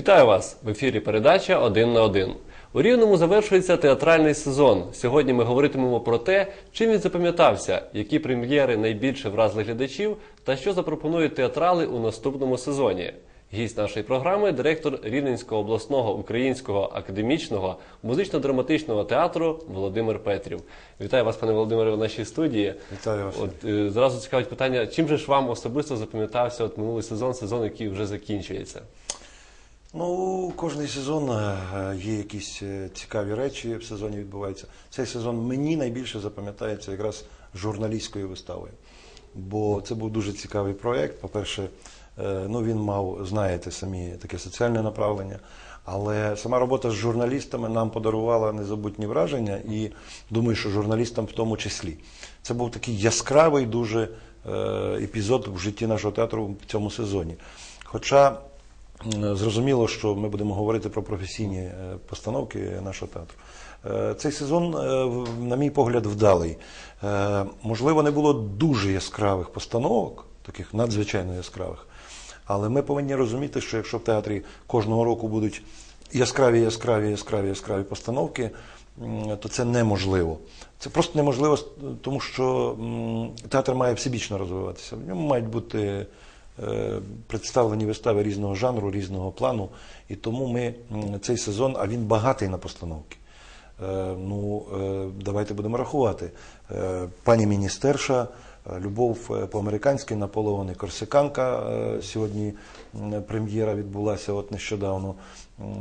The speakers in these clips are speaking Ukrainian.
Вітаю вас в ефірі передача Один на один. У Рівному завершується театральний сезон. Сьогодні ми говоритимемо про те, чим він запам'ятався, які прем'єри найбільше вразили глядачів та що запропонують театрали у наступному сезоні. Гість нашої програми директор Рівненського обласного українського академічного музично-драматичного театру Володимир Петрів. Вітаю вас, пане Володимире, в нашій студії. Вітаю вас. От е, зразу цікавить питання: чим же ж вам особисто запам'ятався от минулий сезон, сезон, який вже закінчується? Ну, кожний сезон е, є якісь е, цікаві речі в сезоні відбуваються. Цей сезон мені найбільше запам'ятається якраз журналістською виставою. Бо це був дуже цікавий проєкт. По-перше, е, ну він мав, знаєте, самі таке соціальне направлення. Але сама робота з журналістами нам подарувала незабутні враження, і думаю, що журналістам в тому числі. Це був такий яскравий дуже е, епізод в житті нашого театру в цьому сезоні. Хоча Зрозуміло, що ми будемо говорити про професійні е, постановки нашого театру. Е, Цей сезон, е, на мій погляд, вдалий. Е, Можливо, не було дуже яскравих постановок, таких надзвичайно яскравих. Але ми повинні розуміти, що якщо в театрі кожного року будуть яскраві, яскраві, яскраві, яскраві постановки, то це неможливо. Це просто неможливо, тому що театр має всебічно розвиватися. В ньому мають бути е, представлені вистави різного жанру, різного плану. І тому ми цей сезон, а він багатий на постановки. Е, Ну, е, давайте будемо рахувати. Е, Пані міністерша, е, Любов е, по-американськи, Наполеон Корсиканка. е, Сьогодні прем'єра відбулася от нещодавно.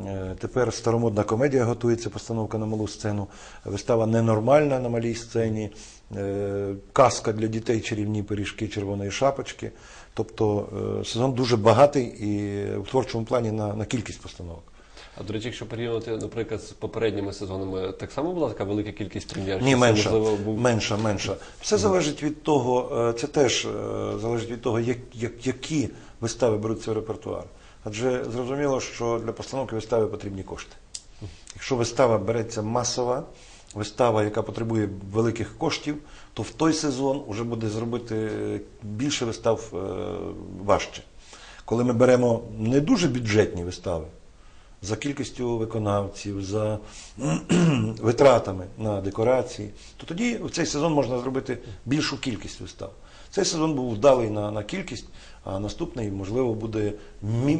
Е, Тепер старомодна комедія готується, постановка на малу сцену. Вистава ненормальна на малій сцені. Е, Казка для дітей чарівні пиріжки червоної шапочки. Тобто е, сезон дуже багатий і в творчому плані на, на кількість постановок. А до речі, якщо порівнювати, наприклад, з попередніми сезонами, так само була така велика кількість прем'єр? Ні, менша, був менша, менша. Все залежить від того, е, це теж е, залежить від того, як, як, які вистави беруться в репертуар. Адже зрозуміло, що для постановки вистави потрібні кошти. Якщо вистава береться масова, вистава, яка потребує великих коштів, то в той сезон вже буде зробити більше вистав е, важче. Коли ми беремо не дуже бюджетні вистави, за кількістю виконавців, за витратами на декорації, то тоді в цей сезон можна зробити більшу кількість вистав. Цей сезон був вдалий на, на кількість, а наступний, можливо, буде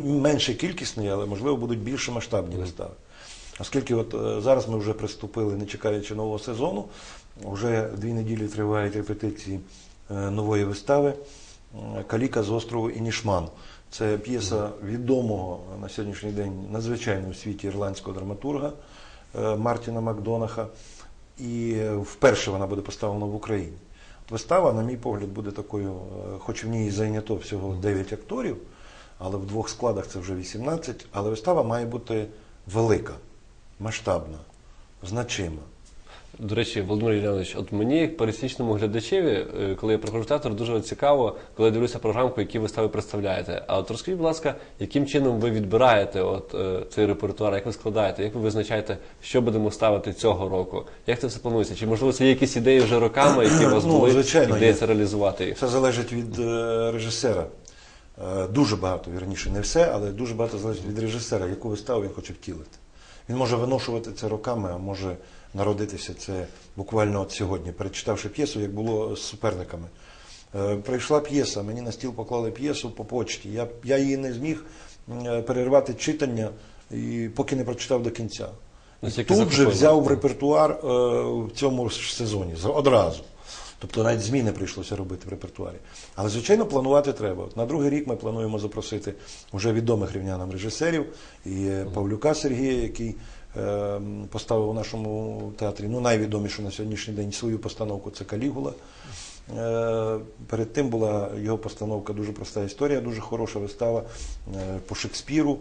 менше кількісний, але можливо будуть більше масштабні вистави. Оскільки от е, зараз ми вже приступили, не чекаючи нового сезону, вже дві неділі тривають репетиції е, нової вистави е, Каліка з острову Інішман. Це п'єса відомого на сьогоднішній день надзвичайно у світі ірландського драматурга е, Мартіна Макдонаха. І вперше вона буде поставлена в Україні. Вистава, на мій погляд, буде такою, хоч в ній зайнято всього 9 акторів, але в двох складах це вже 18. Але вистава має бути велика, масштабна, значима. До речі, Володимир Іллянович, от мені, як пересічному глядачеві, е, коли я приходжу в театр, дуже цікаво, коли я дивлюся програмку, які вистави представляєте. А от розкажіть, будь ласка, яким чином ви відбираєте от, е, цей репертуар, як ви складаєте, як ви визначаєте, що будемо ставити цього року? Як це все планується? Чи можливо це є якісь ідеї вже роками, які у вас Ну, були, звичайно, і вдається реалізувати їх? Все залежить від е, режисера. Е, Дуже багато, вірніше, не все, але дуже багато залежить від режисера, яку виставу він хоче втілити. Він може виношувати це роками, а може народитися це буквально от сьогодні, перечитавши п'єсу, як було з суперниками. Е, Прийшла п'єса, мені на стіл поклали п'єсу по почті. Я, я її не зміг е, перервати читання, і поки не прочитав до кінця. І тут же взяв в репертуар е, в цьому ж сезоні одразу. Тобто навіть зміни прийшлося робити в репертуарі. Але, звичайно, планувати треба. От на другий рік ми плануємо запросити вже відомих рівнянам режисерів і е, Павлюка Сергія, який поставив у нашому театрі ну, найвідомішу на сьогоднішній день свою постановку це Калігула. Е, Перед тим була його постановка дуже проста історія, дуже хороша вистава е, по Шекспіру.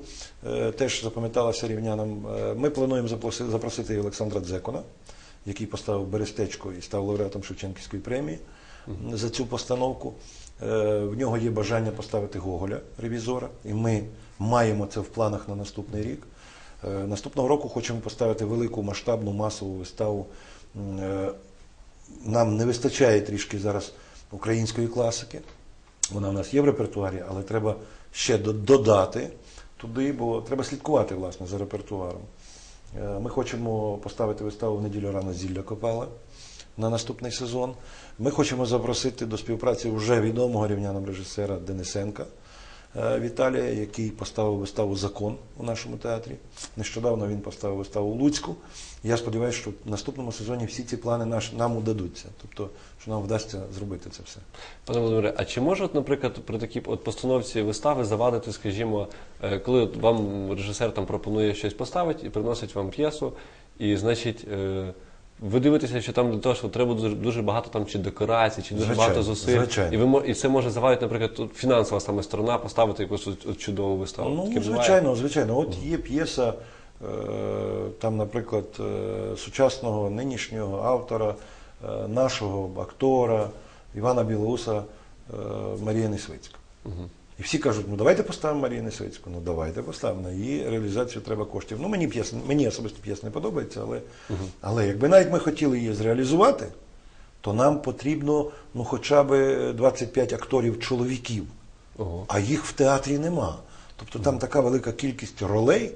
Е, Теж запам'яталася рівнянам. Ми плануємо запросити Олександра Дзекона, який поставив Берестечко і став лауреатом Шевченківської премії за цю постановку. В нього є бажання поставити Гоголя, ревізора, і ми маємо це в планах на наступний рік. Е, Наступного року хочемо поставити велику масштабну масову виставу. Е, Нам не вистачає трішки зараз української класики. Вона в нас є в репертуарі, але треба ще додати. туди, бо треба слідкувати власне за репертуаром. Е, Ми хочемо поставити виставу в неділю рано зілля Копала на наступний сезон. Ми хочемо запросити до співпраці вже відомого рівнянам режисера Денисенка Віталія, який поставив виставу Закон у нашому театрі. Нещодавно він поставив виставу Луцьку. Я сподіваюся, що в наступному сезоні всі ці плани нам удадуться. Тобто, що нам вдасться зробити це все. Пане Володимире, а чи може, наприклад, при такій постановці вистави завадити, скажімо, е, коли вам режисер там пропонує щось поставити і приносить вам п'єсу, і значить. Ви дивитеся, що там для того, що треба дуже, дуже багато там чи декорацій, чи дуже Звичайно, багато зусиль, звичайно. і ви і це може завадити, наприклад, тут фінансова саме сторона поставити якусь от, от чудову виставу. Ну, Таке буває? звичайно, звичайно. От є п'єса, е, там, наприклад, е, сучасного нинішнього автора, е, нашого актора Івана Білоуса е, Марія Несвицька. І всі кажуть, ну давайте поставимо Марію Несвицьку. Ну давайте поставимо. На її реалізацію треба коштів. Ну мені п'єс, мені особисто п'єс не подобається, але, але якби навіть ми хотіли її зреалізувати, то нам потрібно ну, хоча б 25 акторів чоловіків. угу. А їх в театрі нема. Тобто там така велика кількість ролей е,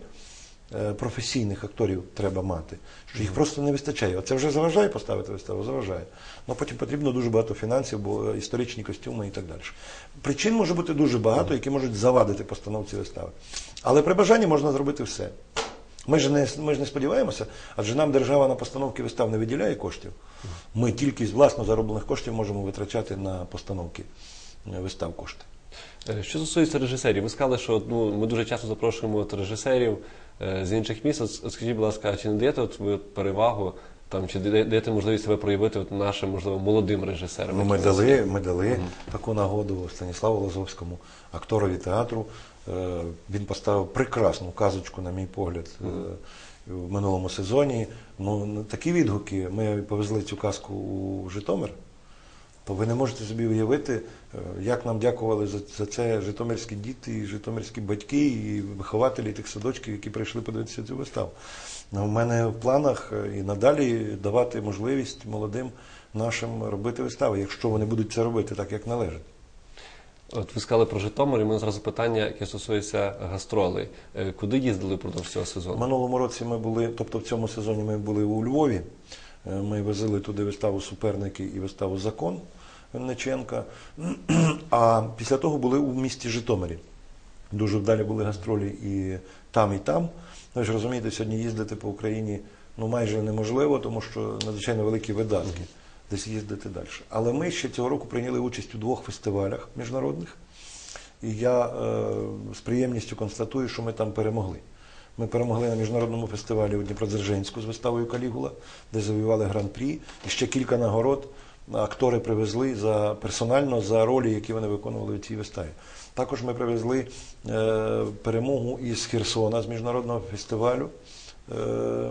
професійних акторів треба мати, що їх просто не вистачає. Оце вже заважає поставити виставу, заважає. Ну потім потрібно дуже багато фінансів, бо е, історичні костюми і так далі. Причин може бути дуже багато, які можуть завадити постановці вистави. Але при бажанні можна зробити все. Ми ж не, ми ж не сподіваємося, адже нам держава на постановки вистав не виділяє коштів. Ми тільки з власно зароблених коштів можемо витрачати на постановки е, вистав кошти. Е, Що стосується режисерів, ви сказали, що ну, ми дуже часто запрошуємо от режисерів е, з інших міст. Скажіть, будь ласка, чи не даєте от ви перевагу, там, чи даєте можливість себе проявити от нашим, можливо, молодим режисерам? Ну, ми дали, ми дали таку нагоду Станіславу Лозовському, акторові театру. Е, Він поставив прекрасну казочку, на мій погляд, е, в минулому сезоні. Ну, такі відгуки. Ми повезли цю казку у Житомир. То ви не можете собі уявити, е, як нам дякували за, за це житомирські діти, і житомирські батьки і вихователі тих садочків, які прийшли подивитися цю виставу. Ну, У мене в планах е, і надалі давати можливість молодим нашим робити вистави, якщо вони будуть це робити так, як належить. От ви сказали про Житомир, і мене зразу питання, яке стосується гастролей. Е, Куди їздили впродовж цього сезону? минулому році ми були, тобто в цьому сезоні ми були у Львові. Е, Ми возили туди виставу Суперники і виставу Закон Винниченка. А після того були у місті Житомирі. Дуже вдалі були гастролі і там, і там. Ви ж розумієте, сьогодні їздити по Україні ну, майже неможливо, тому що надзвичайно великі видатки десь їздити далі. Але ми ще цього року прийняли участь у двох фестивалях міжнародних. І я е, з приємністю констатую, що ми там перемогли. Ми перемогли на міжнародному фестивалі у Дніпродзержинську з виставою Калігула, де завоювали гран-прі. І ще кілька нагород актори привезли за персонально за ролі, які вони виконували у цій виставі. Також ми привезли е, перемогу із Херсона з міжнародного фестивалю. Е,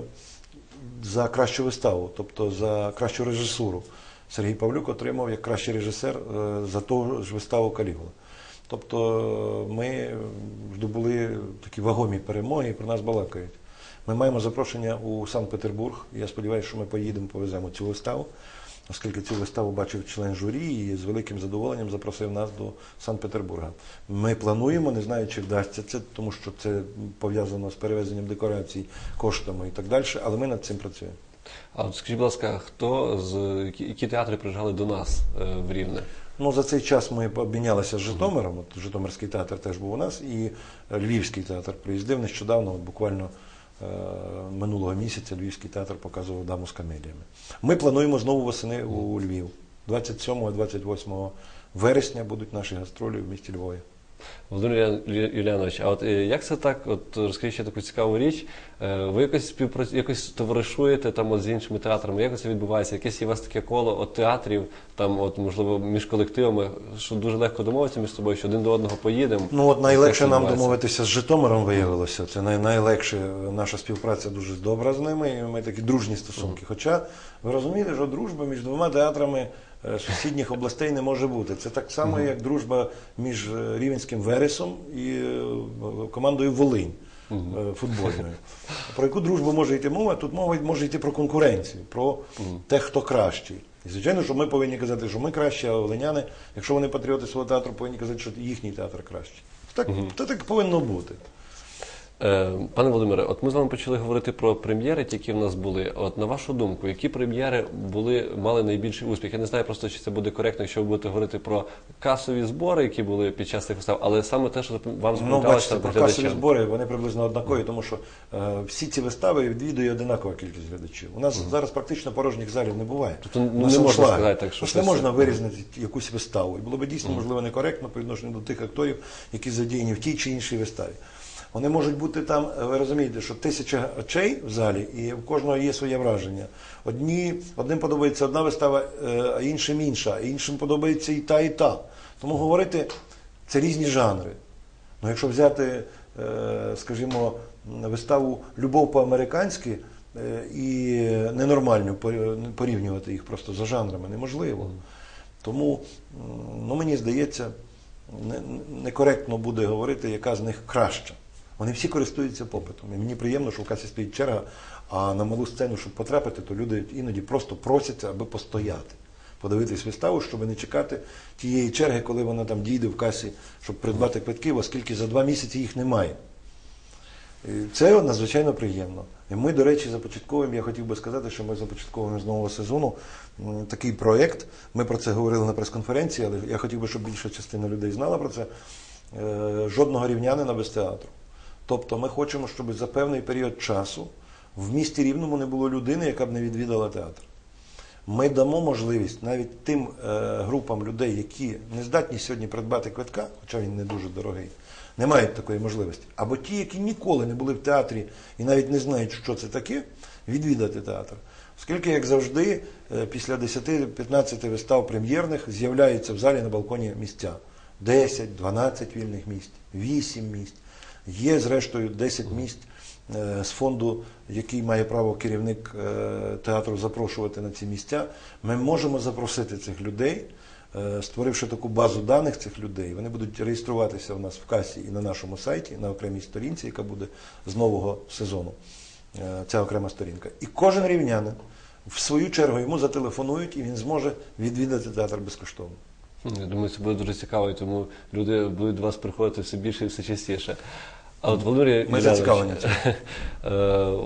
за кращу виставу, тобто за кращу режисуру. Сергій Павлюк отримав як кращий режисер е, за ту ж виставу Калігула. Тобто е, ми здобули такі вагомі перемоги і про нас балакають. Ми маємо запрошення у Санкт-Петербург. Я сподіваюся, що ми поїдемо, повеземо цю виставу, оскільки цю виставу бачив член журі і з великим задоволенням запросив нас до Санкт-Петербурга. Ми плануємо, не знаю, чи вдасться це, тому що це пов'язано з перевезенням декорацій, коштами і так далі, але ми над цим працюємо. А от скажіть, будь ласка, хто з які, театри приїжджали до нас е, в Рівне? Ну, за цей час ми обмінялися з Житомиром. От Житомирський театр теж був у нас, і Львівський театр приїздив нещодавно, от буквально е, минулого місяця Львівський театр показував даму з комедіями. Ми плануємо знову восени у Львів. 27-28 вересня будуть наші гастролі в місті Львові. Володимир Юля- Юліанович, а от е, як це так? От розкажіть ще таку цікаву річ. Е, Ви якось співпрацю, якось товаришуєте там от з іншими театрами? Як це відбувається? Якесь є у вас таке коло от театрів, там, от можливо, між колективами, що дуже легко домовитися між собою, що один до одного поїдемо? Ну от найлегше нам домовитися з Житомиром виявилося. Це най- найлегше наша співпраця дуже добра з ними. І ми такі дружні стосунки. Хоча ви розумієте, що дружба між двома театрами сусідніх областей не може бути. Це так само, як дружба між е, Рівенським Вересом і е, командою Волинь. е, Футбольною. Про яку дружбу може йти мова? Тут мова може йти про конкуренцію, про те, хто кращий. І звичайно, що ми повинні казати, що ми кращі, а волиняни, якщо вони патріоти свого театру, повинні казати, що їхній театр кращий. Так, Та так повинно бути. Е, Пане Володимире, от ми з вами почали говорити про прем'єри, які в нас були. От на вашу думку, які прем'єри були мали найбільший успіх? Я не знаю просто, чи це буде коректно, якщо ви будете говорити про касові збори, які були під час цих вистав, але саме те, що вам Ну, бачите, про касові збори вони приблизно однакові, тому що е, всі ці вистави відвідує одинакова кількість глядачів. У нас зараз практично порожніх залів не буває. Тобто, ну, не можна аншлаг. сказати так, що Тож не можна вирізнити якусь виставу. І було б дійсно, можливо, некоректно по відношенню до тих акторів, які задіяні в тій чи іншій виставі. Вони можуть бути там, е, ви розумієте, що тисяча очей в залі, і в кожного є своє враження. Одні, одним подобається одна вистава, е, а іншим інша, а іншим подобається і та, і та. Тому говорити це різні жанри. Ну, якщо взяти, е, скажімо, виставу Любов по-американськи і ненормальну порівнювати їх просто за жанрами неможливо. Тому ну, мені здається, не- некоректно буде говорити, яка з них краща. Вони всі користуються попитом. І мені приємно, що в касі стоїть черга, а на малу сцену, щоб потрапити, то люди іноді просто просяться, аби постояти, подивитись виставу, щоб не чекати тієї черги, коли вона там дійде в касі, щоб придбати квитки, оскільки за два місяці їх немає. Це надзвичайно приємно. І ми, до речі, започатковуємо, я хотів би сказати, що ми започатковуємо з нового сезону такий проєкт. Ми про це говорили на прес-конференції, але я хотів би, щоб більша частина людей знала про це. Е, Жодного рівнянина без театру. Тобто ми хочемо, щоб за певний період часу в місті Рівному не було людини, яка б не відвідала театр. Ми дамо можливість навіть тим е, групам людей, які не здатні сьогодні придбати квитка, хоча він не дуже дорогий, не мають такої можливості. Або ті, які ніколи не були в театрі і навіть не знають, що це таке, відвідати театр. Оскільки, як завжди, е, після 10-15 вистав прем'єрних з'являються в залі на балконі місця. 10, 12 вільних місць, 8 місць. Є, зрештою, 10 місць е, з фонду, який має право керівник е, театру запрошувати на ці місця. Ми можемо запросити цих людей, е, створивши таку базу даних цих людей. Вони будуть реєструватися у нас в касі і на нашому сайті, на окремій сторінці, яка буде з нового сезону. Ця окрема сторінка. І кожен рівнянин в свою чергу йому зателефонують, і він зможе відвідати театр безкоштовно. Я думаю, це буде дуже цікаво, і тому люди будуть до вас приходити все більше і все частіше. А от Ми зацікавлені е,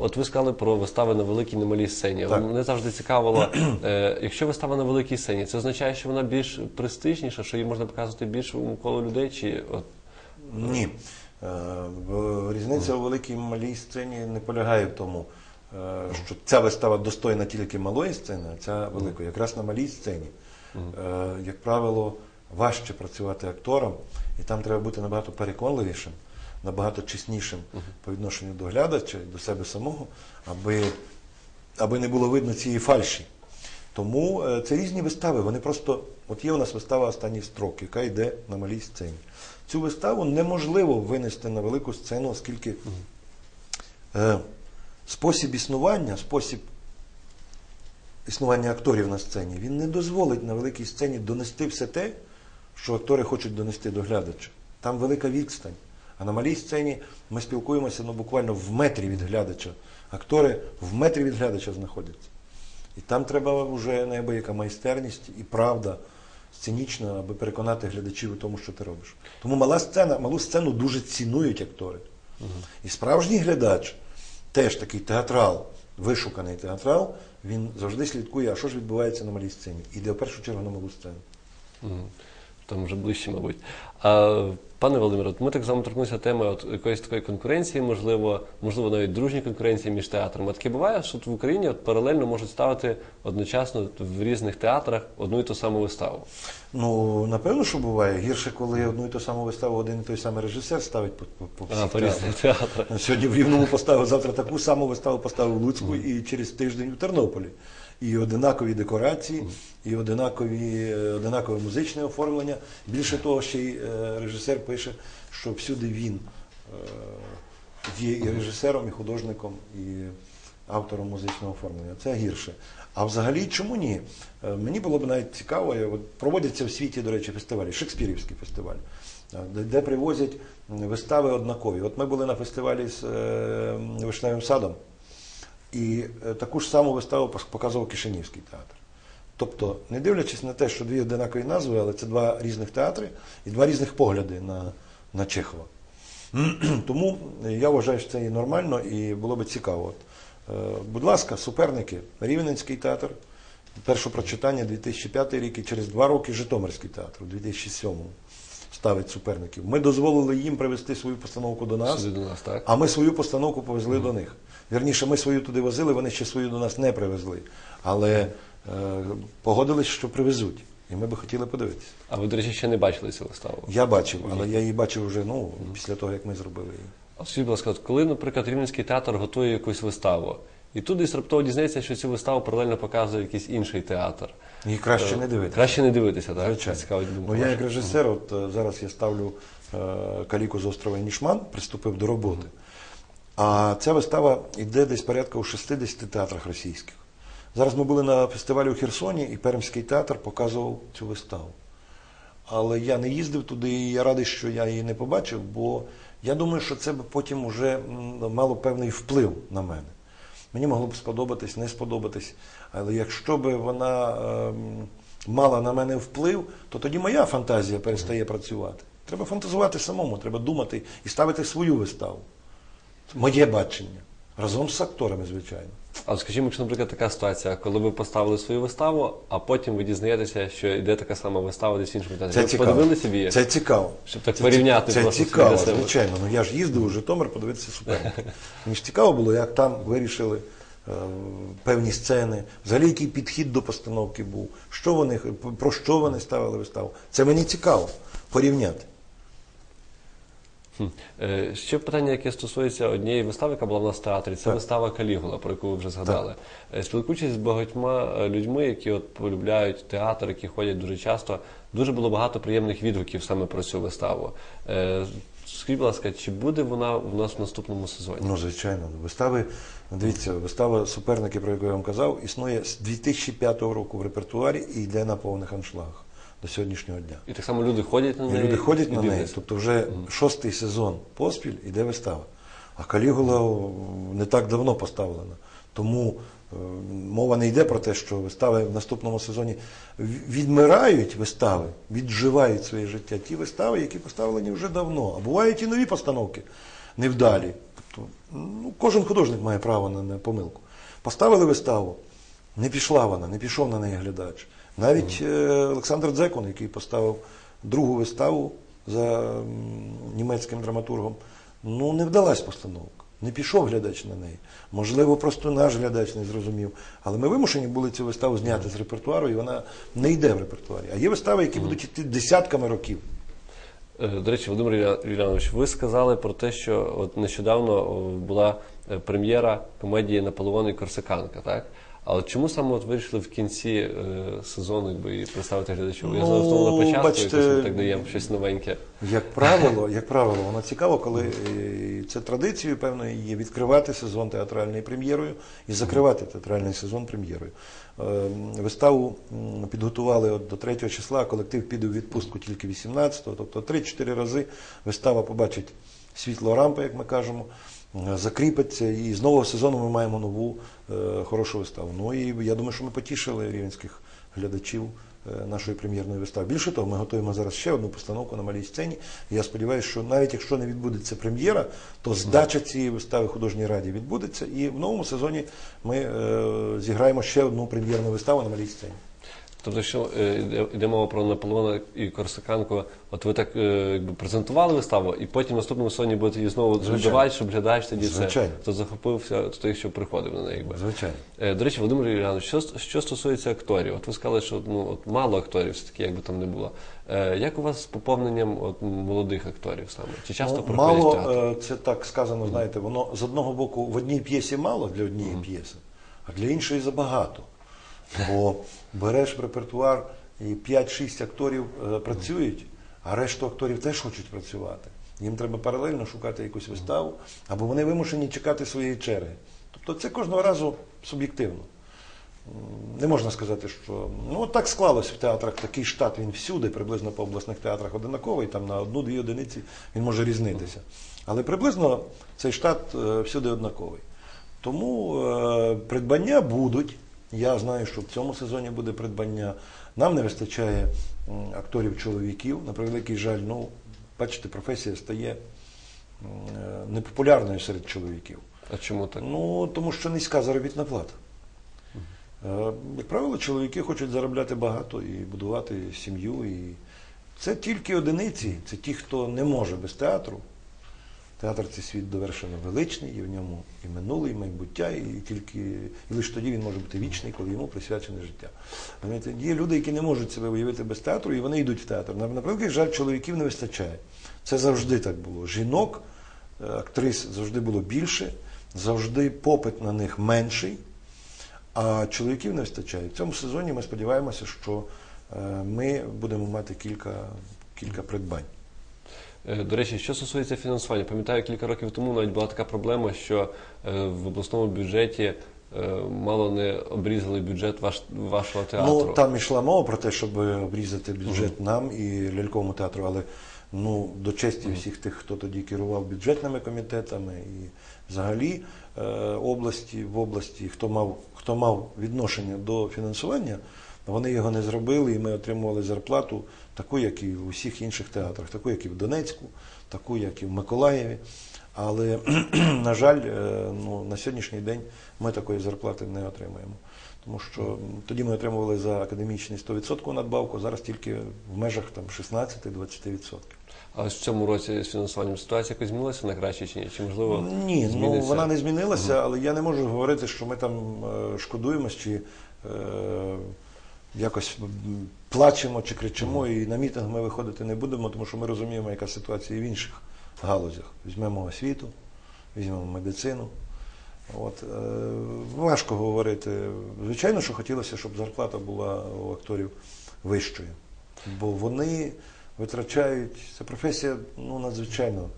От ви сказали про вистави на великій на малій сцені. Так. Мене завжди цікавило, е, якщо вистава на великій сцені, це означає, що вона більш престижніша, що її можна показувати більшому колу людей, чи от Ні. Е, Різниця у великій і малій сцені не полягає в тому, що ця вистава достойна тільки малої сцени, а ця великої. Якраз на малій сцені, е, як правило, важче працювати актором, і там треба бути набагато переконливішим, набагато чеснішим по відношенню до глядача до себе самого, аби, аби не було видно цієї фальші. Тому е, це різні вистави. Вони просто, от є у нас вистава Останній строк, яка йде на малій сцені. Цю виставу неможливо винести на велику сцену, оскільки е, спосіб існування, спосіб існування акторів на сцені, він не дозволить на великій сцені донести все те, що актори хочуть донести до глядача. Там велика відстань. А на малій сцені ми спілкуємося ну, буквально в метрі від глядача. Актори в метрі від глядача знаходяться. І там треба вже неабияка майстерність і правда сценічна, аби переконати глядачів у тому, що ти робиш. Тому мала сцена, малу сцену дуже цінують актори. І справжній глядач, теж такий театрал, вишуканий театрал, він завжди слідкує, а що ж відбувається на малій сцені. Іде в першу чергу на малу сцену. Там вже ближче, мабуть. А, пане Володимире, ми так вами торкнулися теми от якоїсь такої конкуренції, можливо, можливо, навіть дружньої конкуренції між театрами. А таке буває, що в Україні от паралельно можуть ставити одночасно в різних театрах одну і ту саму виставу. Ну, напевно, що буває. Гірше, коли одну і ту саму виставу один і той самий режисер ставить по, по, по А, по різних театрах. Сьогодні в Рівному поставив, завтра таку саму виставу поставив в Луцьку і через тиждень в Тернополі. І одинакові декорації, і одинакові, е, одинакове музичне оформлення. Більше того, ще й е, режисер пише, що всюди він е, є і режисером, і художником, і автором музичного оформлення. Це гірше. А взагалі чому ні? Мені було б навіть цікаво, от проводяться в світі, до речі, фестивалі, Шекспірівський фестиваль, де, привозять вистави однакові. От ми були на фестивалі з Вишневим садом, і е, таку ж саму виставу показував Кишинівський театр. Тобто, не дивлячись на те, що дві одинакові назви, але це два різних театри і два різних погляди на, на Чехова. Тому я вважаю, що це і нормально, і було би цікаво. От, е, будь ласка, суперники, Рівненський театр, перше прочитання 2005 рік і через два роки Житомирський театр у 2007 ставить суперників. Ми дозволили їм привезти свою постановку до нас, до нас, так? а ми свою постановку повезли до них. Вірніше, ми свою туди возили, вони ще свою до нас не привезли. Але е, погодились, що привезуть. І ми би хотіли подивитися. А ви, до речі, ще не бачили цю виставу? Я бачив, але я її бачив вже ну, після того, як ми зробили її. А скажіть, будь ласка, коли, наприклад, Рівненський театр готує якусь виставу, і тут десь раптово дізнається, що цю виставу паралельно показує якийсь інший театр. Її краще не дивитися. Краще не дивитися, так? Звичайно. Цікавить думка Ну, я як режисер, от е, зараз я ставлю е, каліку з острова Нішман, приступив до роботи. А ця вистава йде десь порядка у 60 театрах російських. Зараз ми були на фестивалі у Херсоні, і Пермський театр показував цю виставу. Але я не їздив туди, і я радий, що я її не побачив, бо я думаю, що це б потім вже мало певний вплив на мене. Мені могло б сподобатись, не сподобатись. Але якщо б вона ем, мала на мене вплив, то тоді моя фантазія перестає працювати. Треба фантазувати самому, треба думати і ставити свою виставу. Моє бачення. Разом з акторами, звичайно. А скажімо, якщо, наприклад, така ситуація, коли ви поставили свою виставу, а потім ви дізнаєтеся, що йде така сама вистава десь в іншому театрі. Це ви цікаво. подивилися її? Це цікаво. Щоб так Це порівняти Це, просто цікаво, собі для себе. звичайно. Ну я ж їздив у Житомир подивитися суперника. Мені ж цікаво було, як там вирішили е, певні сцени, взагалі який підхід до постановки був, що вони, про що вони ставили виставу. Це мені цікаво порівняти. Хм. Е, Ще питання, яке стосується однієї вистави, яка була в нас в театрі, це Так. вистава Калігула, про яку ви вже згадали. Е, Спілкуючись з багатьма е, людьми, які от полюбляють театр, які ходять дуже часто, дуже було багато приємних відгуків саме про цю виставу. Е, Скажіть, будь ласка, чи буде вона у нас в наступному сезоні? Ну, звичайно, вистави, дивіться, вистава суперники, про яку я вам казав, існує з 2005 року в репертуарі і йде на повних аншлагах до сьогоднішнього дня. І так само люди ходять на І неї. люди ходять і на неї, тобто вже шостий сезон поспіль іде вистава. А Калігула не так давно поставлена. Тому е, мова не йде про те, що вистави в наступному сезоні відмирають вистави, відживають своє життя. Ті вистави, які поставлені вже давно. А бувають і нові постановки невдалі. Тобто, ну, кожен художник має право на, на помилку. Поставили виставу, не пішла вона, не пішов на неї глядач. Навіть е, Олександр Дзекун, який поставив другу виставу за німецьким драматургом, ну не вдалась постановка. Не пішов глядач на неї. Можливо, просто наш глядач не зрозумів. Але ми вимушені були цю виставу зняти з репертуару, і вона не йде в репертуарі. А є вистави, які будуть йти десятками років. Е, До речі, Володимир Юля- Юліанович, ви сказали про те, що от нещодавно була е, прем'єра комедії Наполеон і Корсиканка, так? А чому саме от вирішили в кінці е, сезону якби, її представити глядачу? Я Ну, знаю, що на початку бачите, якось ми так даємо щось новеньке. Як правило, як правило, воно цікаво, коли е, це традицією певною є відкривати сезон театральною прем'єрою і закривати театральний сезон прем'єрою. Е, Виставу м, підготували от до 3 числа, колектив піде у відпустку тільки 18-го, тобто 3-4 рази вистава побачить світло рампи, як ми кажемо, е, закріпиться, і з нового сезону ми маємо нову е, хорошу виставу. Ну і я думаю, що ми потішили рівенських глядачів е, нашої прем'єрної вистави. Більше того, ми готуємо зараз ще одну постановку на малій сцені. Я сподіваюся, що навіть якщо не відбудеться прем'єра, то здача цієї вистави художній раді відбудеться. І в новому сезоні ми зіграємо ще одну прем'єрну виставу на малій сцені. Тобто, що е, йде- мова про Наполеона і Корсиканку, от ви так е, якби презентували виставу, і потім наступному сезоні будете її знову додавати, щоб глядач тоді це Звичайно. то захопився то той, що приходив на неї. Якби. Звичайно. Е, До речі, Володимир Юрійович, що, що стосується акторів, от ви сказали, що ну, от мало акторів, все-таки, як би там не було. Як у вас з поповненням от, молодих акторів саме? Чи часто Ну, приходять мало, театр? це так сказано, знаєте, воно з одного боку в одній п'єсі мало для однієї п'єси, а для іншої забагато. Бо береш репертуар і 5-6 акторів е, працюють, а решту акторів теж хочуть працювати. Їм треба паралельно шукати якусь виставу, або вони вимушені чекати своєї черги. Тобто це кожного разу суб'єктивно. Не можна сказати, що ну от так склалось в театрах. Такий штат він всюди, приблизно по обласних театрах одинаковий, там на одну-дві одиниці він може різнитися. Але приблизно цей штат е, всюди однаковий. Тому е, придбання будуть, Я знаю, що в цьому сезоні буде придбання. Нам не вистачає акторів чоловіків. На превеликий жаль, ну, бачите, професія стає е, непопулярною серед чоловіків. А чому так? Ну, тому що низька заробітна плата. Е, Як правило, чоловіки хочуть заробляти багато і будувати сім'ю. І це тільки одиниці, це ті, хто не може без театру. Театр це світ довершено величний, і в ньому і минуле, і майбуття, і тільки і лише тоді він може бути вічний, коли йому присвячене життя. Є люди, які не можуть себе уявити без театру, і вони йдуть в театр. На на жаль, чоловіків не вистачає. Це завжди так було. Жінок, е, актрис завжди було більше, завжди попит на них менший, а чоловіків не вистачає. В цьому сезоні ми сподіваємося, що е, ми будемо мати кілька, кілька придбань. Е, До речі, що стосується фінансування, пам'ятаю, кілька років тому навіть була така проблема, що е, в обласному бюджеті е, мало не обрізали бюджет ваш, вашого театру. Ну, там йшла мова про те, щоб обрізати бюджет нам і ляльковому театру, але ну, до честі всіх тих, хто тоді керував бюджетними комітетами і взагалі е, області, в області, хто мав, хто мав відношення до фінансування, вони його не зробили, і ми отримували зарплату таку, як і в усіх інших театрах, таку, як і в Донецьку, таку, як і в Миколаєві. Але, на жаль, е, ну, на сьогоднішній день ми такої зарплати не отримуємо. Тому що тоді ми отримували за академічний 100% надбавку, зараз тільки в межах 16-20%. А в цьому році з фінансуванням ситуація якось змінилася на краще чи ні? Чи можливо Ні, ну вона не змінилася, але я не можу говорити, що ми там е, шкодуємось чи е, якось плачемо чи кричимо, і на мітинг ми виходити не будемо, тому що ми розуміємо, яка ситуація і в інших галузях. Візьмемо освіту, візьмемо медицину. От, е, важко говорити. Звичайно, що хотілося, щоб зарплата була у акторів вищою. Бо вони витрачають, ця професія ну, надзвичайно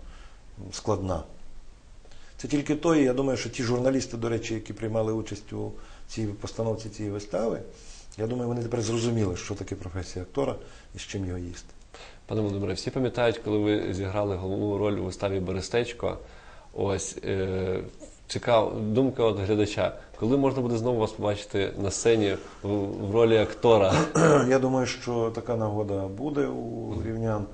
складна. Це тільки той, я думаю, що ті журналісти, до речі, які приймали участь у цій постановці цієї вистави, я думаю, вони тепер зрозуміли, що таке професія актора і з чим його їсти. Пане Володимире, всі пам'ятають, коли ви зіграли головну роль у виставі Берестечко. Ось е, цікава думка от глядача. Коли можна буде знову вас побачити на сцені в, в ролі актора? Я думаю, що така нагода буде у рівнян.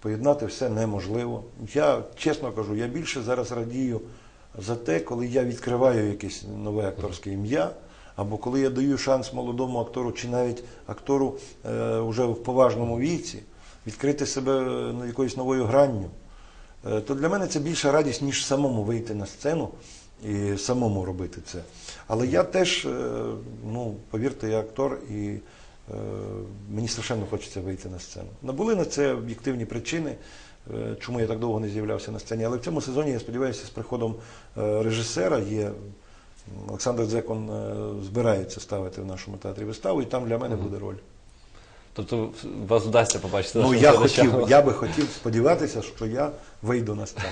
Поєднати все неможливо. Я чесно кажу, я більше зараз радію за те, коли я відкриваю якесь нове акторське ім'я, або коли я даю шанс молодому актору, чи навіть актору е, вже в поважному віці, відкрити себе е, якоюсь новою гранню. Е, то для мене це більша радість, ніж самому вийти на сцену і самому робити це. Але я теж, е, ну, повірте, я актор і е, мені страшенно хочеться вийти на сцену. Набули на це об'єктивні причини, е, чому я так довго не з'являвся на сцені. Але в цьому сезоні, я сподіваюся, з приходом режисера є. Олександр Дзекон е, збирається ставити в нашому театрі виставу, і там для мене буде роль. Тобто вас вдасться побачити Ну, я хотів, я би хотів сподіватися, що я вийду на сцену.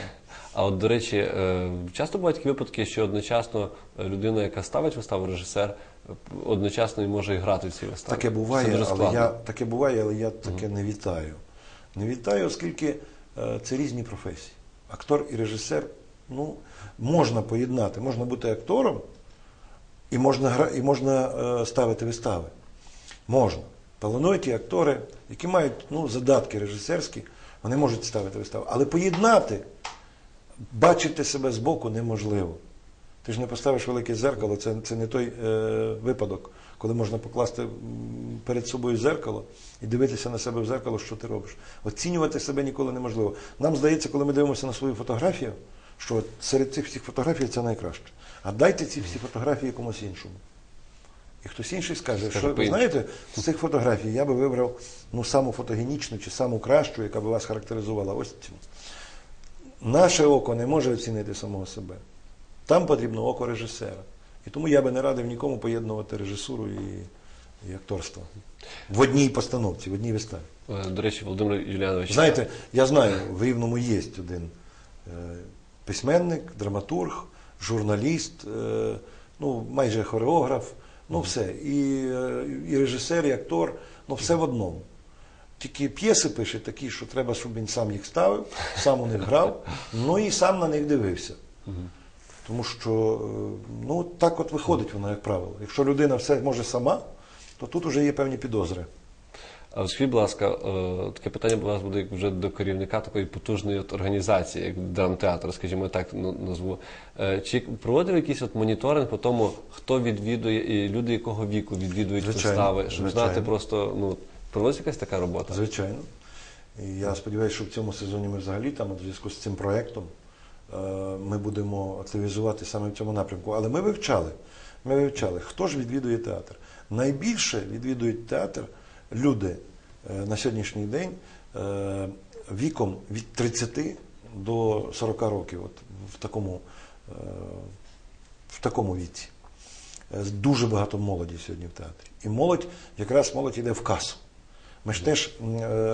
А от, до речі, е, часто бувають такі випадки, що одночасно людина, яка ставить виставу, режисер, е, одночасно і може і грати в цій виставі. Таке буває, але я таке буває, але я таке не вітаю. Не вітаю, оскільки е, це різні професії. Актор і режисер, ну, можна поєднати, можна бути актором і можна, і можна е, ставити вистави. Можна. Талановиті актори, які мають ну, задатки режисерські, вони можуть ставити вистави. Але поєднати, бачити себе збоку неможливо. Ти ж не поставиш велике зеркало, це, це не той е, випадок, коли можна покласти перед собою зеркало і дивитися на себе в зеркало, що ти робиш. Оцінювати себе ніколи неможливо. Нам здається, коли ми дивимося на свою фотографію, що серед цих всіх фотографій це найкраще. А дайте ці всі фотографії комусь іншому. І хтось інший скаже, що ви знаєте, з цих фотографій я би вибрав ну, саму фотогенічну чи саму кращу, яка би вас характеризувала. Ось цю. Наше око не може оцінити самого себе. Там потрібно око режисера. І тому я би не радив нікому поєднувати режисуру і, і акторство. В одній постановці, в одній виставі. Е, До речі, Володимир Юліанович, Знаєте, я знаю, в Рівному є один е, письменник, драматург, журналіст, е, ну, майже хореограф, ну все. І, е, і режисер, і актор, ну все в одному. Тільки п'єси пише такі, що треба, щоб він сам їх ставив, сам у них грав, ну і сам на них дивився. Тому що е, ну, так от виходить воно, як правило. Якщо людина все може сама, то тут вже є певні підозри. Скажіть, будь ласка, е, таке питання у вас буде вже до керівника такої потужної от організації, як драмтеатр, скажімо так, ну, назву. Е, Чи проводив якийсь от моніторинг по тому, хто відвідує і люди якого віку відвідують Звичайно, вистави, щоб звичайно. знати просто, ну, проводиться якась така робота? Звичайно. І я сподіваюся, що в цьому сезоні ми взагалі там, в зв'язку з цим проєктом, е, ми будемо активізувати саме в цьому напрямку. Але ми вивчали, ми вивчали, хто ж відвідує театр. Найбільше відвідують театр люди е, на сьогоднішній день е, віком від 30 до 40 років, от в такому, е, в такому віці. Дуже багато молоді сьогодні в театрі. І молодь, якраз молодь йде в касу. Ми ж теж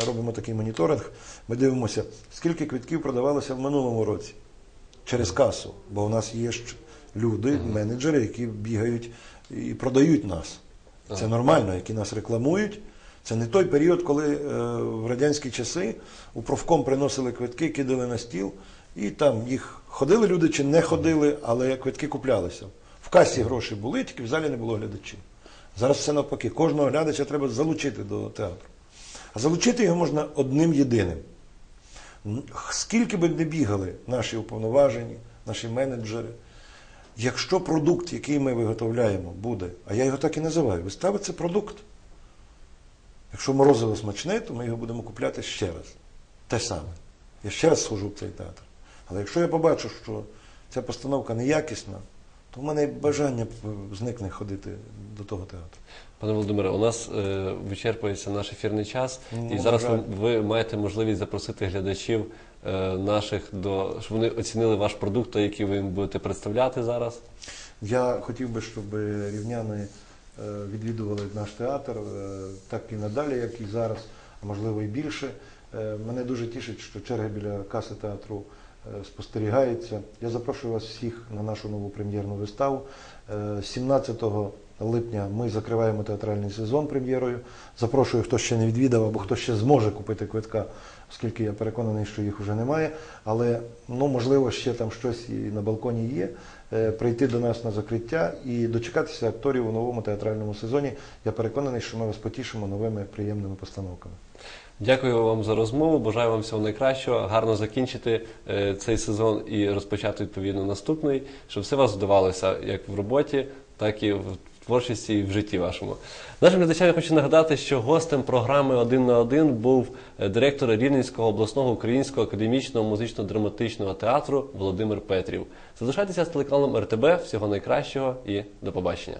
робимо такий моніторинг. Ми дивимося, скільки квитків продавалося в минулому році через касу. Бо у нас є люди, менеджери, які бігають і продають нас. Це нормально, які нас рекламують. Це не той період, коли е, в радянські часи у профком приносили квитки, кидали на стіл, і там їх ходили люди чи не ходили, але квитки куплялися. В касі гроші були, тільки в залі не було глядачів. Зараз все навпаки. Кожного глядача треба залучити до театру. А залучити його можна одним єдиним. Скільки би не бігали наші уповноважені, наші менеджери, якщо продукт, який ми виготовляємо, буде, а я його так і називаю, вистава це продукт. Якщо морозиво смачне, то ми його будемо купляти ще раз. Те саме. Я ще раз схожу в цей театр. Але якщо я побачу, що ця постановка неякісна, то в мене і бажання е, зникне ходити до того театру. Пане Володимире, у нас е, вичерпується наш ефірний час, Ну, і зараз ви, ви маєте можливість запросити глядачів е, наших до щоб вони оцінили ваш продукт, який ви їм будете представляти зараз. Я хотів би, щоб рівняни відвідували наш театр е, так і надалі, як і зараз, а можливо і більше. Е, Мене дуже тішить, що черги біля каси театру е, спостерігаються. Я запрошую вас всіх на нашу нову прем'єрну виставу. Е, 17 липня ми закриваємо театральний сезон прем'єрою. Запрошую, хто ще не відвідав або хто ще зможе купити квитка, оскільки я переконаний, що їх вже немає. Але ну, можливо, ще там щось і на балконі є. Е, Прийти до нас на закриття і дочекатися акторів у новому театральному сезоні. Я переконаний, що ми вас потішимо новими приємними постановками. Дякую вам за розмову. Бажаю вам всього найкращого, гарно закінчити е, цей сезон і розпочати відповідно наступний, щоб все вас вдавалося як в роботі, так і в творчості і в житті вашому. Нашим глядачам я хочу нагадати, що гостем програми один на один був е, директор Рівненського обласного українського академічного музично-драматичного театру Володимир Петрів. Залишайтеся з телеканалом РТБ. Всього найкращого і до побачення.